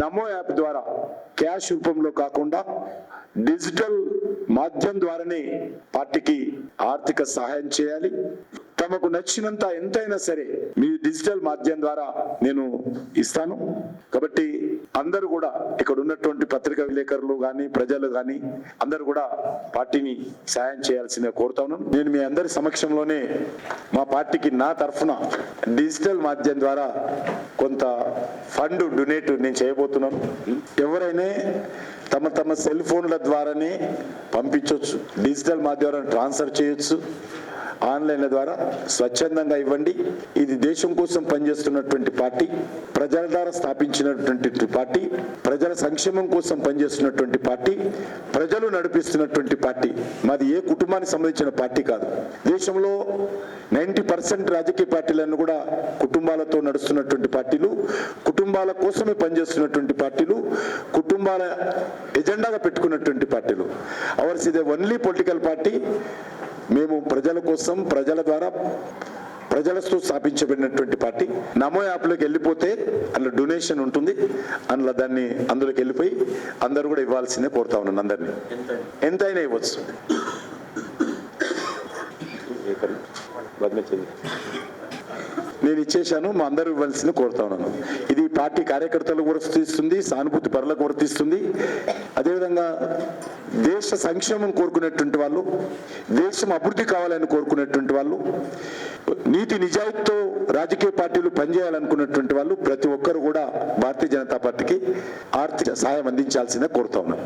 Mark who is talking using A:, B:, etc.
A: నమో app ద్వారా cash రూపంలో కాకుండా డిజిటల్ మాధ్యమం ద్వారానే పార్టీకి ఆర్థిక సహాయం చేయాలి. తమకు నచ్చినంత ఎంతైనా సరే మీ డిజిటల్ మాధ్యం ద్వారా నేను ఇస్తాను. కాబట్టి అందరూ కూడా ఇక్కడ ఉన్నటువంటి పత్రికా విలేకరులు కానీ ప్రజలు కానీ అందరూ కూడా పార్టీని సాయం చేయాల్సిందే కోరుతా నేను మీ అందరి సమక్షంలోనే మా పార్టీకి నా తరఫున డిజిటల్ మాధ్యం ద్వారా కొంత ఫండ్ డొనేట్ నేను చేయబోతున్నాను. ఎవరైనా తమ తమ సెల్ ఫోన్ల ద్వారానే పంపించవచ్చు డిజిటల్ మాధ్యమం ట్రాన్స్ఫర్ చేయొచ్చు. ఆన్లైన్ల ద్వారా స్వచ్ఛందంగా ఇవ్వండి. ఇది దేశం కోసం పనిచేస్తున్నటువంటి పార్టీ ప్రజల ద్వారా స్థాపించినటువంటి పార్టీ ప్రజల సంక్షేమం కోసం పనిచేస్తున్నటువంటి పార్టీ ప్రజలు నడిపిస్తున్నటువంటి పార్టీ. మాది ఏ కుటుంబానికి సంబంధించిన పార్టీ కాదు. దేశంలో నైంటీ పర్సెంట్ రాజకీయ పార్టీలను కూడా కుటుంబాలతో నడుస్తున్నటువంటి పార్టీలు కుటుంబాల కోసమే పనిచేస్తున్నటువంటి పార్టీలు కుటుంబాల ఎజెండాగా పెట్టుకున్నటువంటి పార్టీలు. అవర్స్ ఇదే ఓన్లీ పొలిటికల్ పార్టీ మేము ప్రజల కోసం ప్రజల ద్వారా ప్రజలతో స్థాపించబడినటువంటి పార్టీ. నమో యాప్లోకి వెళ్ళిపోతే అందులో డొనేషన్ ఉంటుంది. అందులో దాన్ని అందులోకి వెళ్ళిపోయి అందరూ కూడా ఇవ్వాల్సిందే కోరుతా ఉన్నాను అందరినీ. ఎంతైనా. ఇవ్వచ్చు. నేను ఇచ్చేశాను మా అందరూ ఇవ్వాల్సింది కోరుతా ఉన్నాను. ఇది పార్టీ కార్యకర్తలకు వర్తిస్తుంది సానుభూతి పరులకు వర్తిస్తుంది అదేవిధంగా దేశ సంక్షేమం కోరుకునేటువంటి వాళ్ళు దేశం అభివృద్ధి కావాలని కోరుకునేటువంటి వాళ్ళు నీతి నిజాయితీతో రాజకీయ పార్టీలు పనిచేయాలనుకున్నటువంటి వాళ్ళు ప్రతి ఒక్కరు కూడా భారతీయ జనతా పార్టీకి ఆర్థిక సహాయం అందించాల్సిందే కోరుతా ఉన్నాను.